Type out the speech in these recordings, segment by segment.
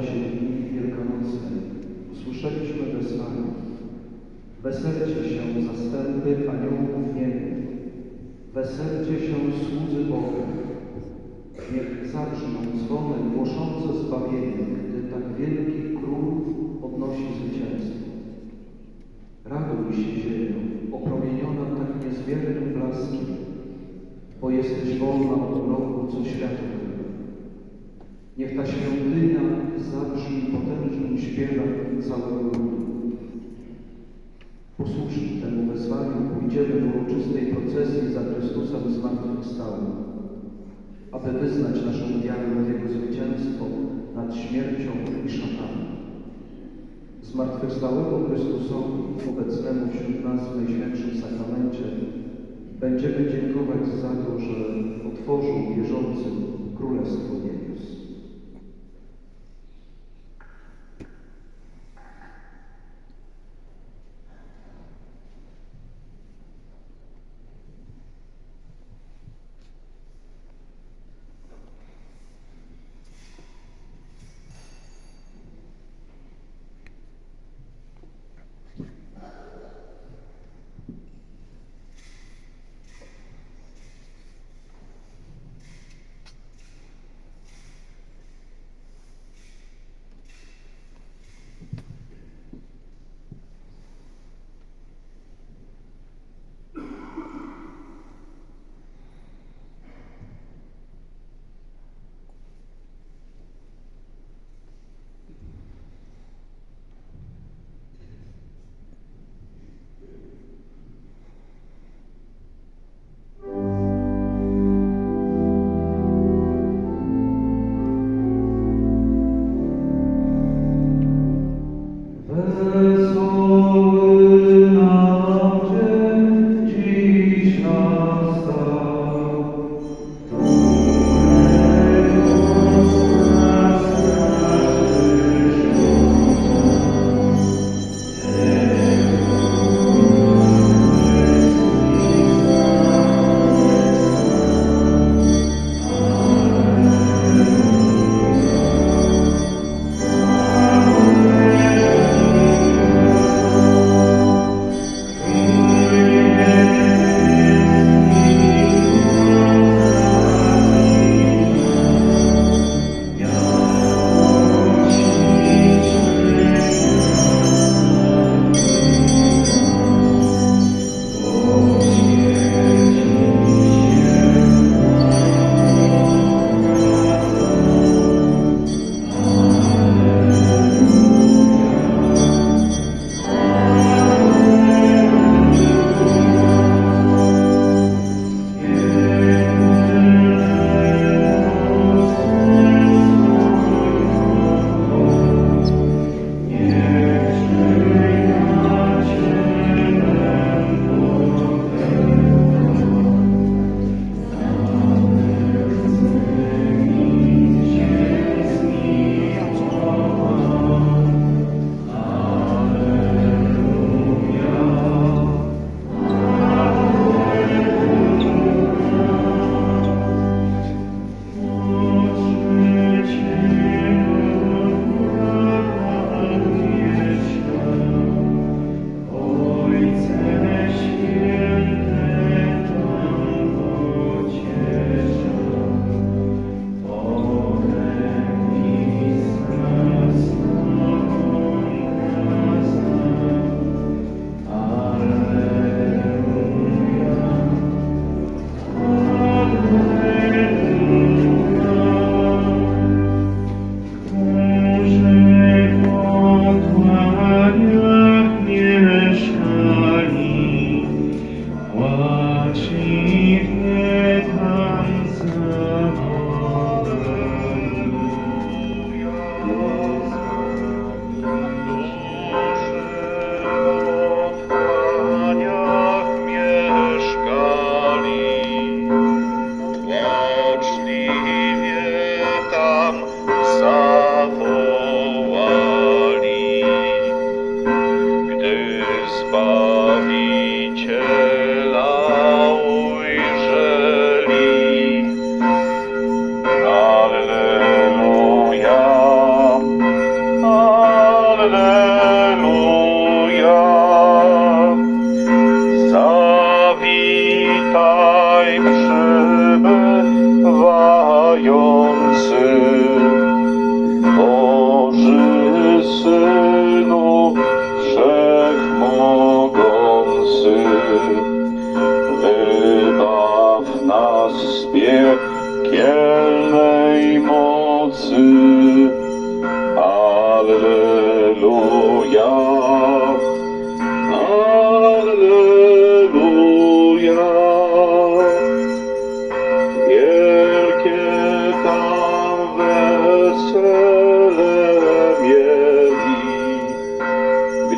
czasie dni wielkanocnej usłyszeliśmy wezwanie. Weselcie się zastępy aniołów niebie. Weselcie się słudzy Boga. Niech zabrzmią dzwony głoszące zbawienie, gdy tak wielki król odnosi zwycięstwo. Raduj się, ziemio, opromieniona tak niezmiernym blaskiem, bo jesteś wolna od mroku, co świat ukrywa. Niech ta świątynia zabrzmi potężnym śpiewem całego ludu. Posłuszni temu wezwaniu pójdziemy w uroczystej procesji za Chrystusem zmartwychwstałym, aby wyznać naszą wiarę w Jego zwycięstwo nad śmiercią i szatanem. Zmartwychwstałego Chrystusowi, obecnemu wśród nas w Najświętszym Sakramencie, będziemy dziękować za to, że otworzył wierzącym Królestwo Niebios.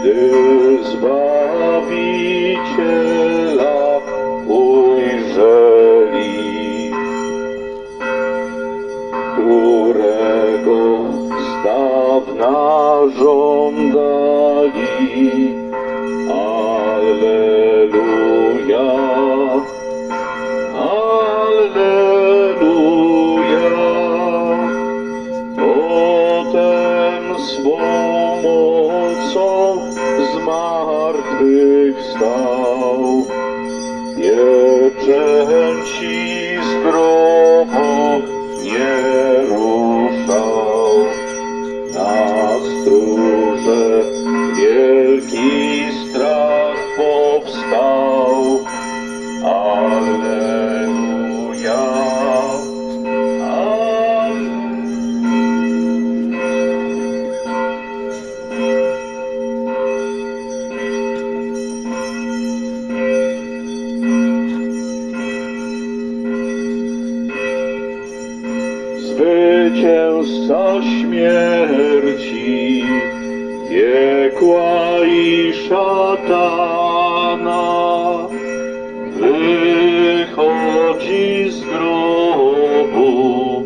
gdy Zbawiciela ujrzeli, którego z dawna. Zwycięzca śmierci, piekła i szatana, wychodzi z grobu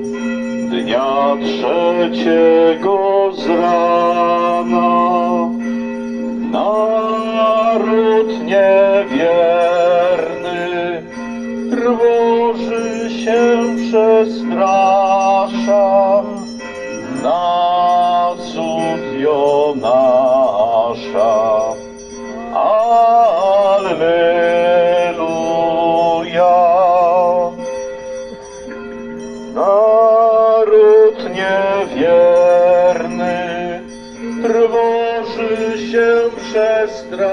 dnia trzeciego z rana. Trwoży się, przestrasza na cud Jonasza. Alleluja. Naród niewierny trwoży się, przestrasza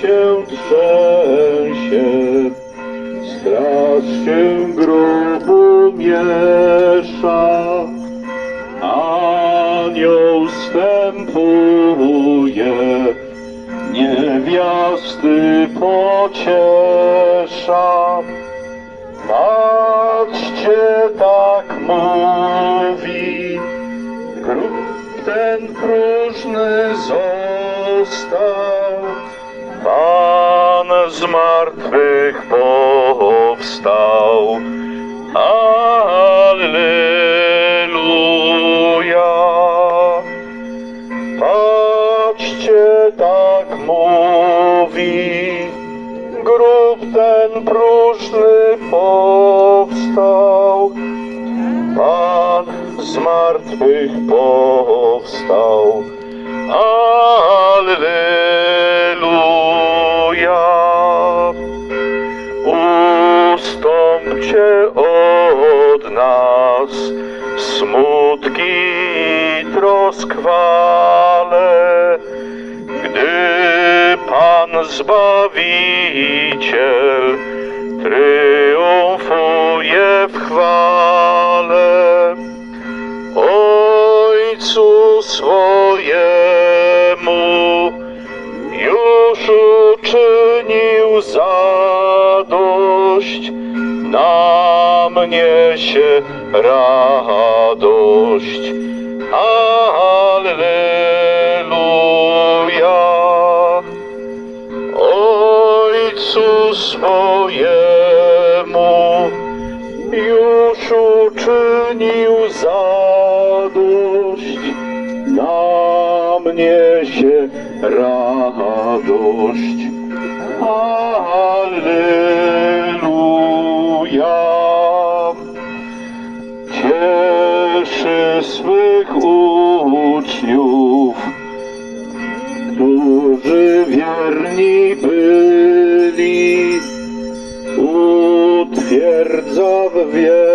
się trzęsie, Straż się grobu miesza, anioł wstępuje, niewiasty pociesza. Patrzcie, tak mówi, grób ten próżny został. Pan z martwych powstał. Alleluja. Powstał. Pan z martwych powstał. Alleluja. Ustąpcie od nas smutki i troskwale, gdy Pan Zbawiciel triumfuje w chwale. Ojcu swojemu już uczynił zadość, na mnie się radość. Alleluja. Ojcu swojemu radość. Alleluja. Cieszy swych uczniów, którzy wierni byli, utwierdza w wierze,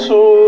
isso